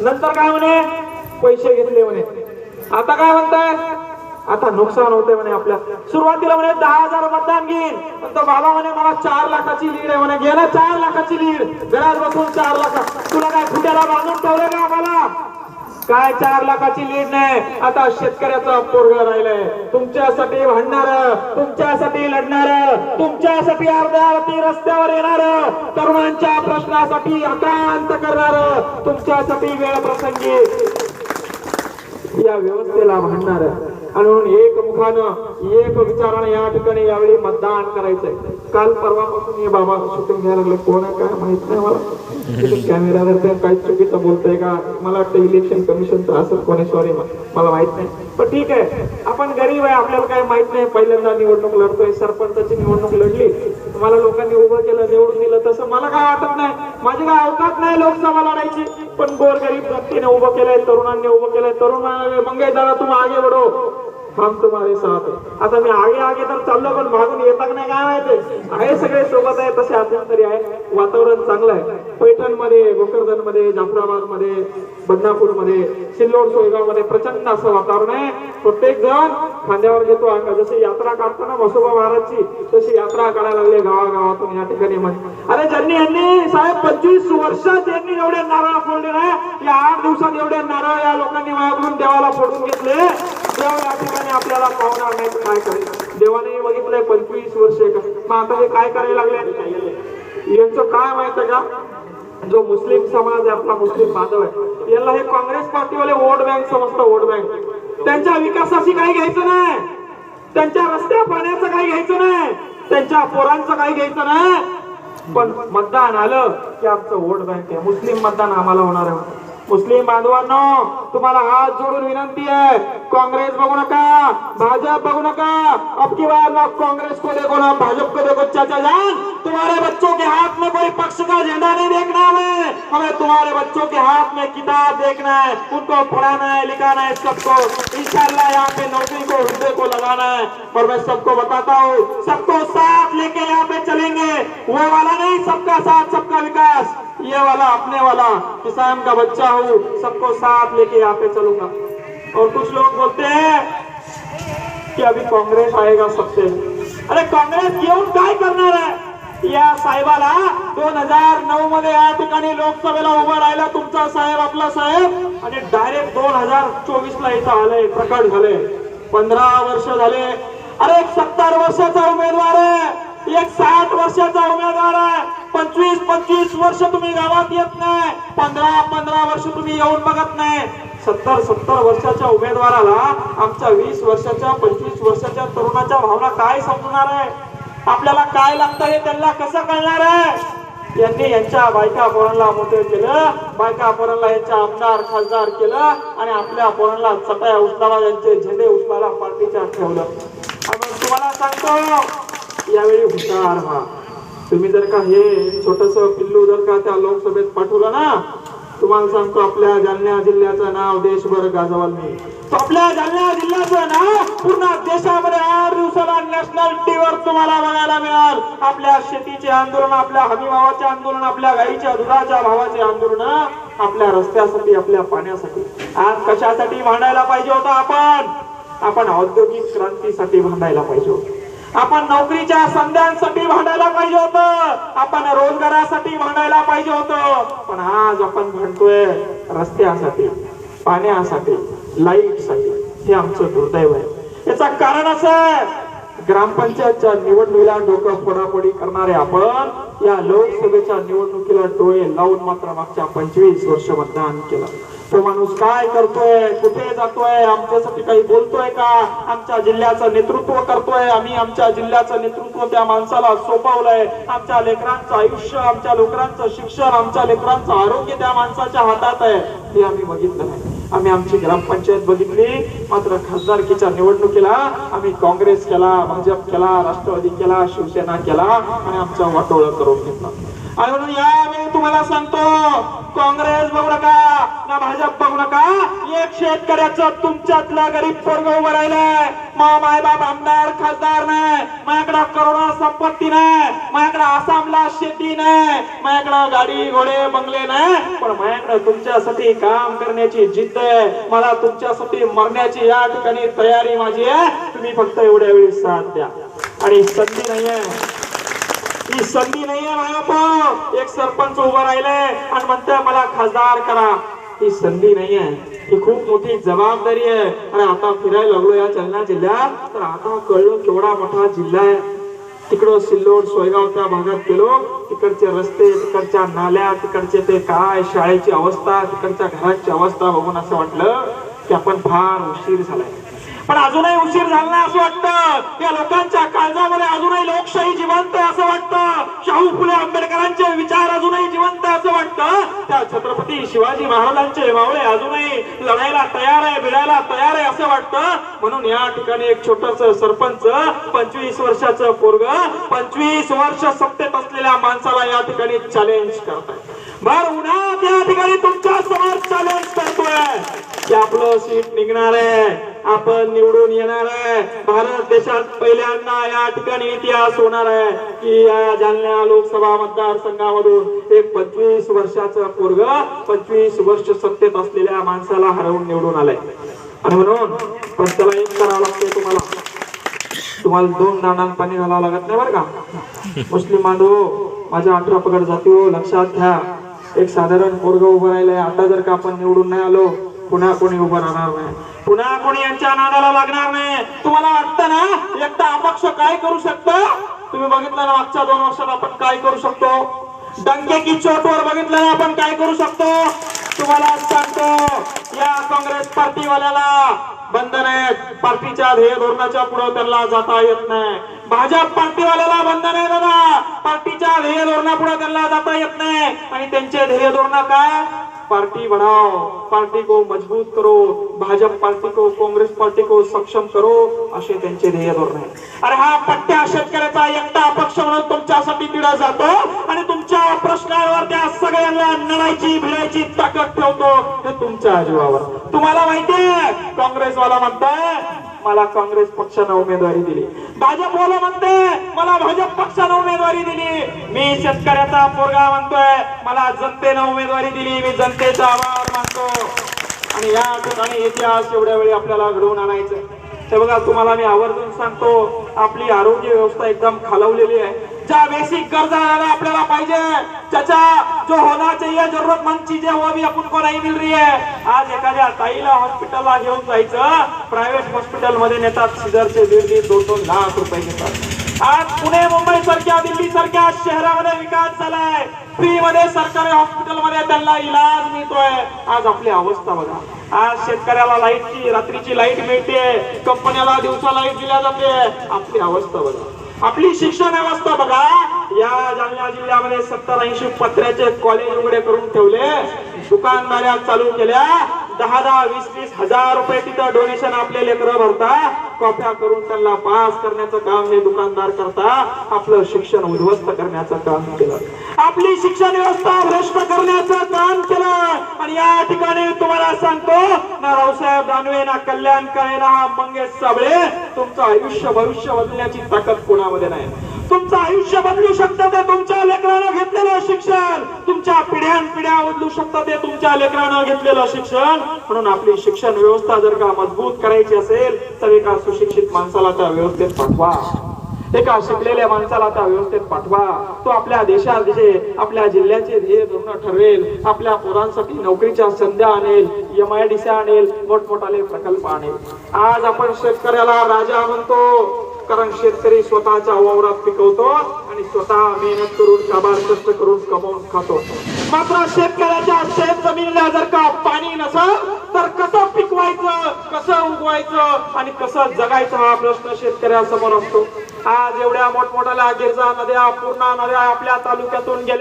नंतर काय म्हणे? पैसे घेतले म्हणे. आता काय म्हणताय? आता नुकसान होते म्हणे आपल्या. सुरुवातीला म्हणे दहा हजार मतदान घेईन. पण तो बाबा म्हणे मला चार लाखाची लीड आहे म्हणे. घे ना चार लाखाची लीड. घरात बसून चार लाख. तुला काय फुट्याला बांधून ठेवलं का आम्हाला? काय चार लाखाची लीड नाही. आता शेतकऱ्याचा पोरग राहिलंय. तुमच्यासाठी भांडणार तुमच्यासाठी लढणार तुमच्यासाठी अर्ध्यावरती रस्त्यावर येणार तरुणांच्या प्रश्नासाठी आकांत करणार तुमच्यासाठी वेळ प्रसंगी. या व्यवस्थेला भांडणार आणि म्हणून एक मुखानं एक विचारानं या ठिकाणी यावेळी मतदान करायचंय. काल परवापासून हे बाबा शूटिंग घ्यायला लागले. कोण आहे काय माहीत नाही मला. कॅमेरावर ते काही चुकीचं बोलतोय का? मला वाटतं इलेक्शन कमिशनचं असं कोणी सॉरी मला माहीत नाही. पण ठीक आहे. आपण गरीब आहे आपल्याला काय माहीत नाही. पहिल्यांदा निवडणूक लढतोय. सरपंचाची निवडणूक लढली. मला लोकांनी उभं केलं निवडून दिलं तसं मला काय वाटत नाही. माझी काय अवकाश नाही लोकसभा लढायची. पण गोरगरीब व्यक्तीने उभं केलंय तरुणांनी उभं केलंय. तरुण म्हणाले, मंगेश दादा तुम्ही आगे बढो थांबतो माझे साथ आता मी आगे आगे तर चाललो पण मागून येतात नाही काय माहिती? आहे सगळे सोबत आहे तसे अजून तरी आहे. वातावरण चांगलं आहे. पैठणमध्ये भोकरदनमध्ये जाफराबादमध्ये बदनापूरमध्ये सिल्लोड सोयगावमध्ये प्रचंड असं वातावरण आहे. प्रत्येक जण खांद्यावर घेतो अंगा जशी यात्रा काढताना वसोबा महाराजची तशी यात्रा काढायला लागले गावागावातून या ठिकाणी म्हण. अरे ज्यांनी यांनी साहेब पंचवीस वर्षात यांनी एवढे नारळ फोडले नाही या आठ दिवसात एवढे नारळ या लोकांनी माझ्याकडून देवाला फोडून घेतले. देव या ठिकाणी आपल्याला पावणार नाही काय करायचं देवाने बघितलंय पंचवीस वर्ष मग आता हे काय करायला लागले? यांचं काय माहीत आहे का? जो मुस्लिम समाज आहे आपला मुस्लिम बांधव आहे याला हे काँग्रेस पार्टीवाले वोट बँक समजतं वोट बँक. त्यांच्या विकासाशी काही घ्यायचं नाही. त्यांच्या रस्त्या पाण्याचं काही घ्यायचं नाही. त्यांच्या पोरांचं काही घ्यायचं नाही. पण मतदान आलं की आमचं वोट बँक आहे. मुस्लिम मतदान आम्हाला होणार आहे. मुस्लिम बांधवांनो, तुम्हाला हात जोडून विनंती आहे, कांग्रेस बघू नका, भाजप बघू नका, अब की बार ना कांग्रेस को देखो ना, भाजप को देखो, चाचा जान, तुम्हारे बच्चों के हाथ में कोई पक्ष का झंडा नहीं देखना हमें हमें तुम्हारे बच्चों के हाथ में किताब देखना है, उनको पढ़ाना है, लिखाना है, सबको, इंशाल्लाह यहाँ पे नौकरी को हृदय को लगाना है, और मैं सबको बताता हूँ, सबको साथ लेके यहाँ पे चलेंगे, वो वाला नहीं, सबका साथ, सबका विकास। ये वाला अपने वाला किसान का बच्चा हूँ सबको साथ लेके यहाँ पे चलूंगा। और कुछ लोग बोलते हैं कि अभी कांग्रेस आएगा सबसे। अरे काँग्रेस येऊन काय करणार आहे या साहेबाला दोन हजार नऊ मध्ये या ठिकाणी लोकसभेला उभा राहिला तुमचा साहेब आपला साहेब आणि डायरेक्ट दोन हजार चोवीस ला इथं आलंय प्रकट झाले. पंधरा वर्ष झाले. अरे एक सत्तर वर्षाचा उमेदवार आहे. एक साठ वर्षाचा उमेदवार आहे. पंचवीस पंचवीस वर्ष तुम्ही गावात येत नाही. पंधरा पंधरा वर्ष तुम्ही येऊन बघत नाही. सत्तर सत्तर वर्षाच्या उमेदवाराला आमच्या वीस वर्षाच्या पंचवीस वर्षाच्या तरुणाच्या भावना काय समजणार आहे? आपल्याला काय लागतं हे त्यांना कसं कळणार आहे? यांनी यांच्या बायका पोरांना मोठे केलं बायका पोरांना यांच्या आमदार खासदार केलं आणि आपल्या पोरांना चटया उचलावा यांचे झेंडे उचलायला पार्टीच्या ठेवलं. आपण तुम्हाला सांगतो यावेळी हुशार व्हा. तुम्ही जर का हे छोटस पिल्लू जर का त्या लोकसभेत पाठवलं ना तुम्हाला सांगतो आपल्या जालना जिल्ह्याचं नाव देशभर गाजवाल मी. आपल्या जालना जिल्ह्याचं नाव पूर्ण देशामध्ये आठ दिवसाला नॅशनल टीव्हीवर तुम्हाला बघायला मिळाल. आपल्या शेतीचे आंदोलन आपल्या हमी भावाचे आंदोलन आपल्या गाईच्या दुधाच्या भावाचे आंदोलन आपल्या रस्त्यासाठी आपल्या पाण्यासाठी. आज कशासाठी भांडायला पाहिजे होतं आपण? आपण औद्योगिक क्रांतीसाठी भांडायला पाहिजे होतं. आपण नोकरीच्या संध्यांसाठी भांडायला पाहिजे होतं. आपण रोजगारासाठी भांडायला पाहिजे होतं. पण आज आपण भांडतोय रस्त्यासाठी पाण्यासाठी लाईटसाठी. हे आमचं दुर्दैव आहे. याचं कारण असं आहे ग्रामपंचायतच्या निवडणुकीला डोकं फोडाफोडी करणारे आपण या लोकसभेच्या निवडणुकीला डोळे लावून मात्र मागच्या पंचवीस वर्ष मतदान केलं. तो माणूस काय करतोय? कुठे जातोय? आमच्यासाठी काही बोलतोय का? आमच्या जिल्ह्याचं नेतृत्व करतोय. आम्ही आमच्या जिल्ह्याचं नेतृत्व त्या माणसाला सोपवलंय. आमच्या लेकरांचं आयुष्य आमच्या लेकरांचं शिक्षण आमच्या लेकरांचं आरोग्य त्या माणसाच्या हातात आहे. हे आम्ही बघितलं नाही. आम्ही आमची ग्रामपंचायत बघितली. मात्र खासदारकीच्या निवडणुकीला आम्ही काँग्रेस केला भाजप केला राष्ट्रवादी केला शिवसेना केला आणि आमचा वाटोळा करून घेतला. आणि म्हणून यावेळी तुम्हाला सांगतो काँग्रेस बघू नका. ना भाजप बघू नका. एक शेतकऱ्याचं तुमच्यातला गरीब पोरग उभं राहिलंय. मा माय बाप आमदार खासदार नाही. माझ्याकडे करोडो संपत्ती नाही. माझ्याकडे आसामला शेती नाही. माझ्याकडे गाडी घोडे बंगले नाही. पण माझ्याकडे तुमच्यासाठी काम करण्याची जिद्द आहे. मला तुमच्यासाठी मरण्याची या ठिकाणी तयारी माझी आहे. तुम्ही फक्त एवढ्या वेळी साथ द्या. आणि संधी नाहीये. ही संधी नाहीये माझ्या एक सरपंच उभं राहिलंय आणि म्हणतोय मला खासदार करा. ही संधी नाही आहे ही खूप मोठी जबाबदारी आहे. आणि आता फिरायला लागलो या जालना जिल्ह्यात. तर आता कळलं केवढा मोठा जिल्हा आहे. तिकडं सिल्लोड सोयगाव त्या भागात गेलो. तिकडचे रस्ते तिकडच्या नाल्या तिकडचे ते काय शाळेची अवस्था तिकडच्या घराची अवस्था बघून असं वाटलं की आपण फार उशीर झालाय. पण अजूनही उशीर झाला नाही असं वाटतं. या लोकांच्या काळजामध्ये अजूनही लोकशाही जिवंत आहे असं वाटतं. शाहू फुले छत्रपती शिवाजी महाराजांचे मावळे अजूनही लढायला तयार आहे भिडायला तयार आहे असं वाटतं. म्हणून या ठिकाणी एक छोटस सरपंच पंचवीस वर्षाचं पोरग पंचवीस वर्ष सत्तेत असलेल्या माणसाला या ठिकाणी चॅलेंज करताय भर उन्हात या ठिकाणी तुमच्यासमोर चॅलेंज करतोय. की आपलं सीट निघणार आहे. आपण निवडून येणार आहे. भारत देशात पहिल्यांदा या ठिकाणी इतिहास होणार आहे की या जालना लोकसभा मतदारसंघामधून एक पंचवीस वर्षाचं पोरग पंचवीस वर्ष सत्तेत असलेल्या माणसाला हरवून निवडून आलंय. आणि म्हणून पण त्याला एक करावं लागतंय तुम्हाला. तुम्हाला दोन दाणात पाणी घालावं लागत नाही बरं का? मुस्लिम बांधव माझ्या अठरा पगड जाती हो लक्षात घ्या. एक साधारण पोरग उभं राहिलंय. आता जर का आपण निवडून नाही आलो पुन्हा कोणी उभं राहणार नाही. पुन्हा कोणी यांच्या नादाला लागणार नाही. तुम्हाला वाटतं ना एकटा अपक्ष काय करू शकतं? तुम्ही बघितलं ना मागच्या दोन वर्षात आपण काय करू शकतो? डंके की चोटवर बघितलं ना आपण काय करू शकतो? तुम्हाला सांगतो या काँग्रेस पार्टीवाल्याला बंधन आहेत. पार्टीच्या ध्येय धोरणाच्या पुढे त्यांना जाता येत नाही. भाजप पार्टीवाल्याला बंधन आहे दादा. पार्टीच्या ध्येय धोरणापुढे त्यांना जाता येत नाही. आणि त्यांचे ध्येय धोरण काय? पार्टी बढ़ाओ पार्टी को मजबूत करो भाजप पार्टी को काँग्रेस पार्टी को सक्षम करो असे त्यांचे ध्येय धोरण आहे. अरे हा पट्ट्या शेतकऱ्याचा एकटा अपक्ष म्हणून तुमच्यासाठी तिढा जातो आणि तुमच्या प्रश्नावर त्या सगळ्यांना लढायची भिडायची ताकद ठेवतो हे तुमच्या जीवावर तुम्हाला माहितीये काँग्रेसवाला म्हणताय मला काँग्रेस पक्षानं उमेदवारी दिली. भाजपवाला म्हणते मला भाजप पक्षानं उमेदवारी दिली. मी शेतकऱ्याचा पोरगा म्हणतोय मला जनतेनं उमेदवारी दिली. मी जनतेचा आभार मानतो. आणि या ठिकाणी इतिहास एवढ्या वेळी आपल्याला घडवून आणायचं ते बघा तुम्हाला मी आवर्जून सांगतो आपली आरोग्य व्यवस्था एकदम खालवलेली आहे. ज्या बेसिक गरजा आपल्याला पाहिजे त्याचा जो होना चाहिए जरूरतमंद चीजें वो भी अपन को नहीं मिल रही है आज एखाद्या ताईला हॉस्पिटलला घेऊन जायचं. प्रायव्हेट हॉस्पिटलमध्ये नेतात सिझरचे दीड दीड दोन दोन लाख रुपये घेतात. आज पुणे मुंबई सारख्या दिल्ली सारख्या शहरामध्ये विकास झालाय. फ्री मध्ये सरकारी हॉस्पिटलमध्ये त्यांना इलाज मिळतोय. आज आपली अवस्था बघा. आज शेतकऱ्याला लाईटची रात्रीची लाइट मिळते. कंपन्याला दिवसा लाइट दिल्या जाते. आपली अवस्था बघा. आपली शिक्षण व्यवस्था बघा. या जालना जिल्ह्यामध्ये सत्तर ऐंशी पत्र्याचे कॉलेज उघडे करून ठेवले. दुकानदाऱ्या चालू केल्या. दहा दहा वीस वीस हजार रुपये तिथं डोनेशन आपले लेकरं भरता. कॉप्या करून त्यांना पास करण्याचं काम हे दुकानदार करता. आपलं शिक्षण उद्ध्वस्त करण्याचं काम केलं. आपली शिक्षण व्यवस्था भ्रष्ट करण्याचं काम केलं. आणि या ठिकाणी तुम्हाला सांगतो ना रावसाहेब दानवे ना कल्याण काळे ना मंगेश साबळे तुमचं आयुष्य भविष्य बदलण्याची ताकद कोणामध्ये नाही. तुमचं आयुष्य बदलू शकतं ते तुमच्या लेकरानं घेतलेलं शिक्षण. तुमच्या पिढ्यान पिढ्या बदलू शकतं ते तुमच्या लेकरानं घेतलेलं शिक्षण. म्हणून आपली शिक्षण व्यवस्था जर का मजबूत करायची असेल तर एका सुशिक्षित माणसाला त्या व्यवस्थेत पाठवा. एका शिकलेल्या माणसाला त्या व्यवस्थेत पाठवा. तो आपल्या देशाचे आपल्या जिल्ह्याचे ध्येय धोरण ठरवेल आपल्या पोरांसाठी नोकरीच्या संध्या आणेल एम आय डी आणेल मोठमोठाले प्रकल्प आणेल. आज आपण शेतकऱ्याला राजा म्हणतो. कारण शेतकरी स्वतःच्या वावरात पिकवतो आणि स्वतः मेहनत करून काबार कष्ट करून कमवून खातो. मात्र शेतकऱ्याच्या शेत जमिनीला जर का पाणी नसेल तर कसं पिकवायचं कसं उगवायचं आणि कसं जगायचं हा प्रश्न शेतकऱ्यासमोर असतो. आज एवढ्या मोठमोठ्या गिरजा नद्या पूर्णा नद्या आपल्या तालुक्यातून गेल्या.